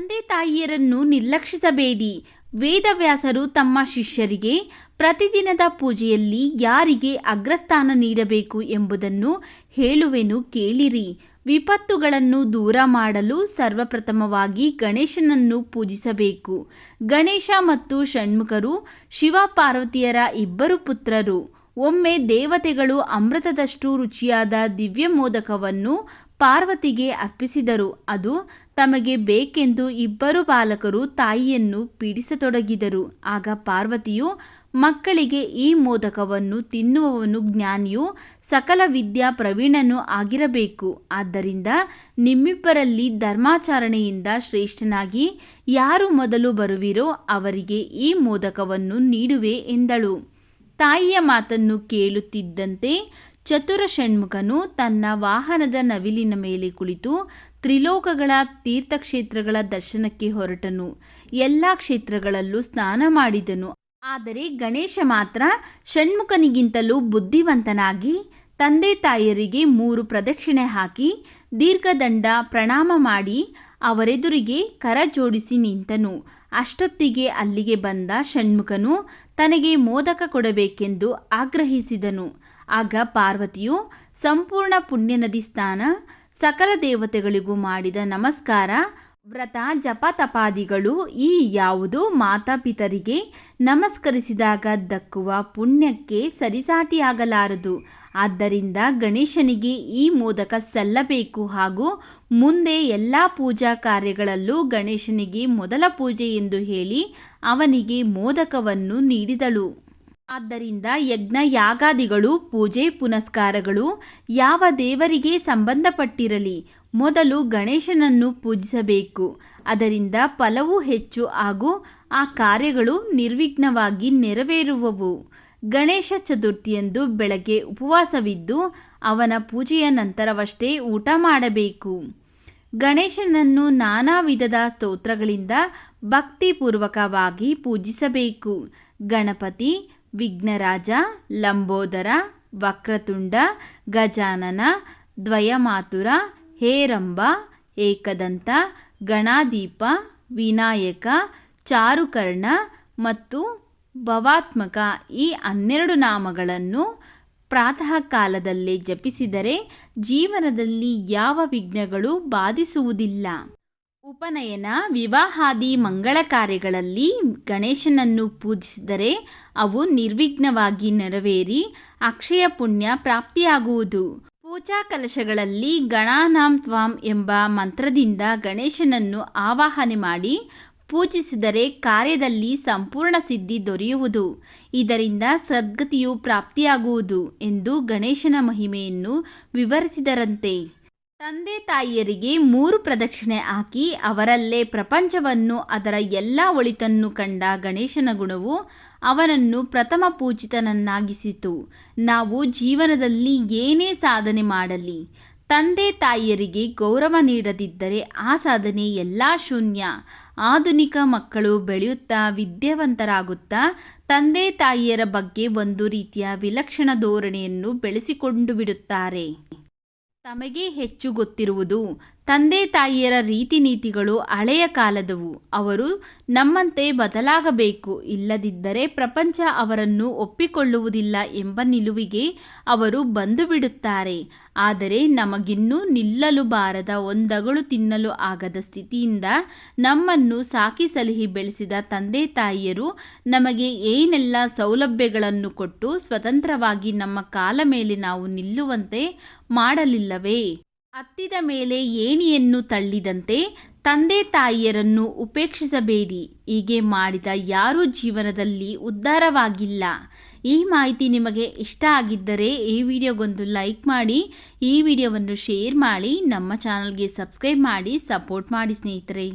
ತಂದೆ ತಾಯಿಯರನ್ನು ನಿರ್ಲಕ್ಷಿಸಬೇಡಿ. ವೇದವ್ಯಾಸರು ತಮ್ಮ ಶಿಷ್ಯರಿಗೆ, ಪ್ರತಿದಿನದ ಪೂಜೆಯಲ್ಲಿ ಯಾರಿಗೆ ಅಗ್ರಸ್ಥಾನ ನೀಡಬೇಕು ಎಂಬುದನ್ನು ಹೇಳುವೆನು ಕೇಳಿರಿ. ವಿಪತ್ತುಗಳನ್ನು ದೂರ ಮಾಡಲು ಸರ್ವಪ್ರಥಮವಾಗಿ ಗಣೇಶನನ್ನು ಪೂಜಿಸಬೇಕು. ಗಣೇಶ ಮತ್ತು ಷಣ್ಮುಖರು ಶಿವ ಪಾರ್ವತಿಯರ ಇಬ್ಬರು ಪುತ್ರರು. ಒಮ್ಮೆ ದೇವತೆಗಳು ಅಮೃತದಷ್ಟು ರುಚಿಯಾದ ದಿವ್ಯ ಮೋದಕವನ್ನು ಪಾರ್ವತಿಗೆ ಅರ್ಪಿಸಿದರು. ಅದು ತಮಗೆ ಬೇಕೆಂದು ಇಬ್ಬರು ಬಾಲಕರು ತಾಯಿಯನ್ನು ಪೀಡಿಸತೊಡಗಿದರು. ಆಗ ಪಾರ್ವತಿಯು ಮಕ್ಕಳಿಗೆ ಈ ಮೋದಕವನ್ನು ತಿನ್ನುವವನು ಜ್ಞಾನಿಯು ಸಕಲ ವಿದ್ಯಾ ಪ್ರವೀಣನು ಆಗಿರಬೇಕು. ಆದ್ದರಿಂದ ನಿಮ್ಮಿಬ್ಬರಲ್ಲಿ ಧರ್ಮಾಚರಣೆಯಿಂದ ಶ್ರೇಷ್ಠನಾಗಿ ಯಾರು ಮೊದಲು ಬರುವಿರೋ ಅವರಿಗೆ ಈ ಮೋದಕವನ್ನು ನೀಡುವೆ ಎಂದಳು. ತಾಯಿಯ ಮಾತನ್ನು ಕೇಳುತ್ತಿದ್ದಂತೆ ಚತುರ ಷಣ್ಮುಖನು ತನ್ನ ವಾಹನದ ನವಿಲಿನ ಮೇಲೆ ಕುಳಿತು ತ್ರಿಲೋಕಗಳ ತೀರ್ಥಕ್ಷೇತ್ರಗಳ ದರ್ಶನಕ್ಕೆ ಹೊರಟನು. ಎಲ್ಲ ಕ್ಷೇತ್ರಗಳಲ್ಲೂ ಸ್ನಾನ ಮಾಡಿದನು. ಆದರೆ ಗಣೇಶ ಮಾತ್ರ ಷಣ್ಮುಖನಿಗಿಂತಲೂ ಬುದ್ಧಿವಂತನಾಗಿ ತಂದೆ ತಾಯಿಯರಿಗೆ ಮೂರು ಪ್ರದಕ್ಷಿಣೆ ಹಾಕಿ ದೀರ್ಘದಂಡ ಪ್ರಣಾಮ ಮಾಡಿ ಅವರೆದುರಿಗೆ ಕರ ಜೋಡಿಸಿ ನಿಂತನು. ಅಷ್ಟೊತ್ತಿಗೆ ಅಲ್ಲಿಗೆ ಬಂದ ಷಣ್ಮುಖನು ತನಗೆ ಮೋದಕ ಕೊಡಬೇಕೆಂದು ಆಗ್ರಹಿಸಿದನು. ಆಗ ಪಾರ್ವತಿಯು ಸಂಪೂರ್ಣ ಪುಣ್ಯ ನದಿ ಸ್ನಾನ ಸಕಲ ದೇವತೆಗಳಿಗೂ ಮಾಡಿದ ನಮಸ್ಕಾರ. ವ್ರತ, ಜಪ, ತಪಾದಿಗಳು ಈ ಯಾವುದು ಮಾತಾಪಿತರಿಗೆ ನಮಸ್ಕರಿಸಿದಾಗ ದಕ್ಕುವ ಪುಣ್ಯಕ್ಕೆ ಸರಿಸಾಟಿಯಾಗಲಾರದು. ಆದ್ದರಿಂದ ಗಣೇಶನಿಗೆ ಈ ಮೋದಕ ಸಲ್ಲಬೇಕು ಹಾಗೂ ಮುಂದೆ ಎಲ್ಲ ಪೂಜಾ ಕಾರ್ಯಗಳಲ್ಲೂ ಗಣೇಶನಿಗೆ ಮೊದಲ ಪೂಜೆ ಎಂದು ಹೇಳಿ ಅವನಿಗೆ ಮೋದಕವನ್ನು ನೀಡಿದಳು. ಆದ್ದರಿಂದ ಯಜ್ಞ ಯಾಗಾದಿಗಳು, ಪೂಜೆ, ಪುನಸ್ಕಾರಗಳು ಯಾವ ದೇವರಿಗೆ ಸಂಬಂಧಪಟ್ಟಿರಲಿ, ಮೊದಲು ಗಣೇಶನನ್ನು ಪೂಜಿಸಬೇಕು. ಅದರಿಂದ ಫಲವು ಹೆಚ್ಚು ಹಾಗೂ ಆ ಕಾರ್ಯಗಳು ನಿರ್ವಿಘ್ನವಾಗಿ ನೆರವೇರುವವು. ಗಣೇಶ ಚತುರ್ಥಿಯಂದು ಬೆಳಗ್ಗೆ ಉಪವಾಸವಿದ್ದು, ಅವನ ಪೂಜೆಯ ನಂತರವಷ್ಟೇ ಊಟ ಮಾಡಬೇಕು. ಗಣೇಶನನ್ನು ನಾನಾ ವಿಧದ ಸ್ತೋತ್ರಗಳಿಂದ ಭಕ್ತಿಪೂರ್ವಕವಾಗಿ ಪೂಜಿಸಬೇಕು. ಗಣಪತಿ ವಿಘ್ನರಾಜ, ಲಂಬೋದರ, ವಕ್ರತುಂಡ, ಗಜಾನನ, ದ್ವಯಮಾತುರ, ಹೇರಂಬ, ಏಕದಂತ, ಗಣಾದೀಪ, ವಿನಾಯಕ, ಚಾರುಕರ್ಣ ಮತ್ತು ಭವಾತ್ಮಕ ಈ ಹನ್ನೆರಡು ನಾಮಗಳನ್ನು ಪ್ರಾತಃ ಕಾಲದಲ್ಲಿ ಜಪಿಸಿದರೆ ಜೀವನದಲ್ಲಿ ಯಾವ ವಿಘ್ನಗಳು ಬಾಧಿಸುವುದಿಲ್ಲ. ಉಪನಯನ ವಿವಾಹಾದಿ ಮಂಗಳ ಕಾರ್ಯಗಳಲ್ಲಿ ಗಣೇಶನನ್ನು ಪೂಜಿಸಿದರೆ ಅವು ನಿರ್ವಿಘ್ನವಾಗಿ ನೆರವೇರಿ ಅಕ್ಷಯ ಪುಣ್ಯ ಪ್ರಾಪ್ತಿಯಾಗುವುದು. ಪೂಜಾ ಕಲಶಗಳಲ್ಲಿ ಗಣಾನಾಂ ತ್ವಾಂ ಎಂಬ ಮಂತ್ರದಿಂದ ಗಣೇಶನನ್ನು ಆವಾಹನೆ ಮಾಡಿ ಪೂಜಿಸಿದರೆ ಕಾರ್ಯದಲ್ಲಿ ಸಂಪೂರ್ಣ ಸಿದ್ಧಿ ದೊರೆಯುವುದು. ಇದರಿಂದ ಸದ್ಗತಿಯು ಪ್ರಾಪ್ತಿಯಾಗುವುದು ಎಂದು ಗಣೇಶನ ಮಹಿಮೆಯನ್ನು ವಿವರಿಸಿದರಂತೆ. ತಂದೆ ತಾಯಿಯರಿಗೆ ಮೂರು ಪ್ರದಕ್ಷಿಣೆ ಹಾಕಿ ಅವರಲ್ಲೇ ಪ್ರಪಂಚವನ್ನು, ಅದರ ಎಲ್ಲ ಒಳಿತನ್ನು ಕಂಡ ಗಣೇಶನ ಗುಣವು ಅವನನ್ನು ಪ್ರಥಮ ಪೂಜಿತನನ್ನಾಗಿಸಿತು. ನಾವು ಜೀವನದಲ್ಲಿ ಏನೇ ಸಾಧನೆ ಮಾಡಲಿ ತಂದೆ ತಾಯಿಯರಿಗೆ ಗೌರವ ನೀಡದಿದ್ದರೆ ಆ ಸಾಧನೆ ಎಲ್ಲ ಶೂನ್ಯ. ಆಧುನಿಕ ಮಕ್ಕಳು ಬೆಳೆಯುತ್ತಾ ವಿದ್ಯಾವಂತರಾಗುತ್ತಾ ತಂದೆ ತಾಯಿಯರ ಬಗ್ಗೆ ಒಂದು ರೀತಿಯ ವಿಲಕ್ಷಣ ಧೋರಣೆಯನ್ನು ಬೆಳೆಸಿಕೊಂಡು ಬಿಡುತ್ತಾರೆ. ತಮಗೆ ಹೆಚ್ಚು ಗೊತ್ತಿರುವುದು. ತಂದೆ ತಾಯಿಯರ ರೀತಿ ನೀತಿಗಳು ಹಳೆಯ ಕಾಲದವು. ಅವರು ನಮ್ಮಂತೆ ಬದಲಾಗಬೇಕು, ಇಲ್ಲದಿದ್ದರೆ ಪ್ರಪಂಚ ಅವರನ್ನು ಒಪ್ಪಿಕೊಳ್ಳುವುದಿಲ್ಲ ಎಂಬ ನಿಲುವಿಗೆ ಅವರು ಬಂದು ಬಿಡುತ್ತಾರೆ ಆದರೆ ನಮಗಿನ್ನೂ ನಿಲ್ಲಲು ಬಾರದ ಒಂದಗಳು ತಿನ್ನಲು ಆಗದ ಸ್ಥಿತಿಯಿಂದ ನಮ್ಮನ್ನು ಸಾಕಿ ಸಲಹಿ ಬೆಳೆಸಿದ ತಂದೆ ತಾಯಿಯರು ನಮಗೆ ಏನೆಲ್ಲ ಸೌಲಭ್ಯಗಳನ್ನು ಕೊಟ್ಟು ಸ್ವತಂತ್ರವಾಗಿ ನಮ್ಮ ಕಾಲ ಮೇಲೆ ನಾವು ನಿಲ್ಲುವಂತೆ ಮಾಡಲಿಲ್ಲವೇ? ಹತ್ತಿದ ಮೇಲೆ ಏಣಿಯನ್ನು ತಳ್ಳಿದಂತೆ ತಂದೆ ತಾಯಿಯರನ್ನು ಉಪೇಕ್ಷಿಸಬೇಡಿ. ಹೀಗೆ ಮಾಡಿದ ಯಾರೂ ಜೀವನದಲ್ಲಿ ಉದ್ಧಾರವಾಗಿಲ್ಲ. ಈ ಮಾಹಿತಿ ನಿಮಗೆ ಇಷ್ಟ ಆಗಿದ್ದರೆ ಈ ವಿಡಿಯೋಗೊಂದು ಲೈಕ್ ಮಾಡಿ, ಈ ವಿಡಿಯೋವನ್ನು ಶೇರ್ ಮಾಡಿ, ನಮ್ಮ ಚಾನಲ್ಗೆ ಸಬ್ಸ್ಕ್ರೈಬ್ ಮಾಡಿ, ಸಪೋರ್ಟ್ ಮಾಡಿ ಸ್ನೇಹಿತರೆ.